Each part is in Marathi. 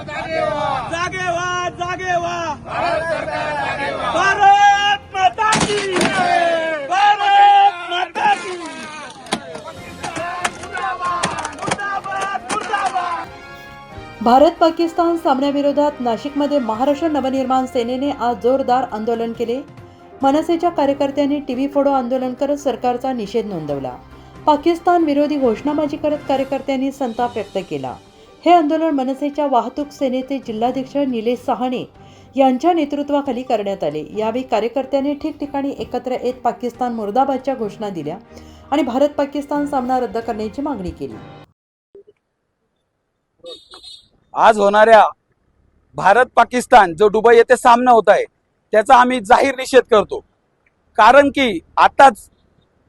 जागे जागे भारत माता की भारत माता की मुर्दाबाद मुर्दाबाद भारत पाकिस्तान सामन्याविरोधात नाशिकमध्ये महाराष्ट्र नवनिर्माण सेनेने आज जोरदार आंदोलन केले. मनसेच्या कार्यकर्त्यांनी टीव्ही फोडो आंदोलन करत सरकारचा निषेध नोंदवला. पाकिस्तान विरोधी घोषणाबाजी करत कार्यकर्त्यांनी संताप व्यक्त केला. हे आंदोलन मनसेच्या वाहतूक सेनेचे जिल्हाध्यक्ष निलेश सहाणे यांच्या नेतृत्वाखाली करण्यात आले. यावेळी कार्यकर्त्यांनी ठिकठिकाणी एकत्र येत पाकिस्तान मुर्दाबादच्या घोषणा दिल्या आणि भारत पाकिस्तान सामना रद्द करण्याची मागणी केली. आज होणाऱ्या भारत पाकिस्तान जो दुबई येथे सामना होत आहे त्याचा आम्ही जाहीर निषेध करतो. कारण की आताच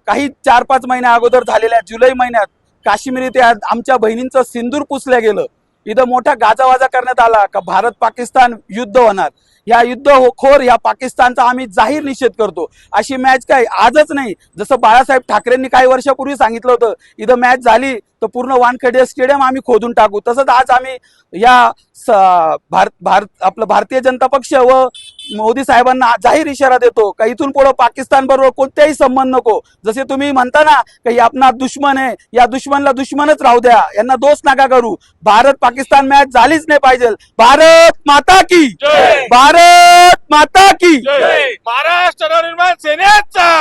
काही चार पाच महिन्या अगोदर झालेल्या जुलै महिन्यात काश्मीर इथे आज आमच्या बहिणींचं सिंदूर पुसलं गेलं. इथं मोठा गाजावाजा करण्यात आला का भारत पाकिस्तान युद्ध होणार. या युद्ध हो खोर या पाकिस्तानचा आम्ही जाहीर निषेध करतो. अशी मॅच काय आजच नाही. जसं बाळासाहेब ठाकरेंनी काही वर्षापूर्वी सांगितलं होतं इथं मॅच झाली तर पूर्ण वानखेडे स्टेडियम आम्ही खोदून टाकू. तसंच आज आम्ही या भारत भारत आपलं भारतीय जनता पक्ष व मोदी साहेबांना जाहीर इशारा देतो. का इथून पुढे पाकिस्तान बरोबर कोणत्याही संबंध नको. जसे तुम्ही म्हणता ना का आपला दुश्मन आहे या दुश्मनला दुश्मनच राहू द्या. यांना दोष नका करू. भारत पाकिस्तान मॅच झालीच नाही पाहिजे. भारत माता की. भारत माता की. महाराष्ट्र नवनिर्माण सेनेचा.